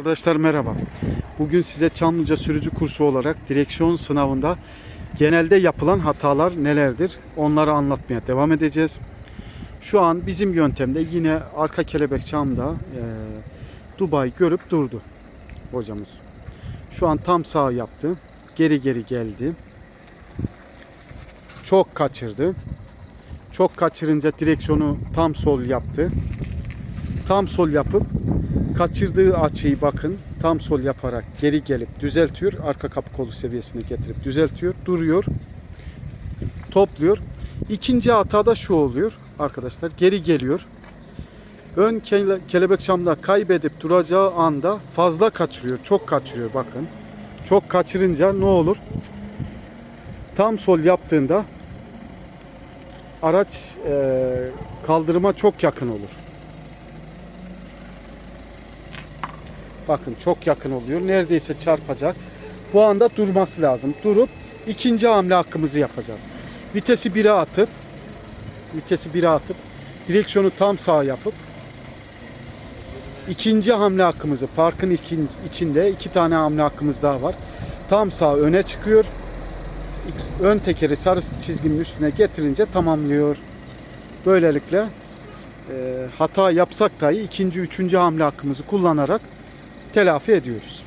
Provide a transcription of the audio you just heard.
Arkadaşlar merhaba. Bugün size Çamlıca sürücü kursu olarak direksiyon sınavında genelde yapılan hatalar nelerdir? Onları anlatmaya devam edeceğiz. Şu an bizim yöntemde yine arka kelebek camda e, Dubai görüp durdu hocamız. Şu an tam sağ yaptı. Geri geri geldi. Çok kaçırdı. Çok kaçırınca direksiyonu tam sol yaptı. Tam sol yapıp kaçırdığı açıyı bakın tam sol yaparak geri gelip düzeltiyor. Arka kapı kolu seviyesine getirip düzeltiyor. Duruyor. Topluyor. İkinci hatada şu oluyor arkadaşlar. Geri geliyor. Ön kele- kelebek camda kaybedip duracağı anda fazla kaçırıyor. Çok kaçırıyor bakın. Çok kaçırınca ne olur? Tam sol yaptığında araç eee, kaldırıma çok yakın olur. Bakın çok yakın oluyor. Neredeyse çarpacak. Bu anda durması lazım. Durup ikinci hamle hakkımızı yapacağız. Vitesi 1'e atıp vitesi 1'e atıp direksiyonu tam sağa yapıp ikinci hamle hakkımızı parkın içinde iki tane hamle hakkımız daha var. Tam sağ öne çıkıyor. Ön tekeri sarı çizginin üstüne getirince tamamlıyor. Böylelikle e, hata yapsak dahi ikinci, üçüncü hamle hakkımızı kullanarak telafi ediyoruz.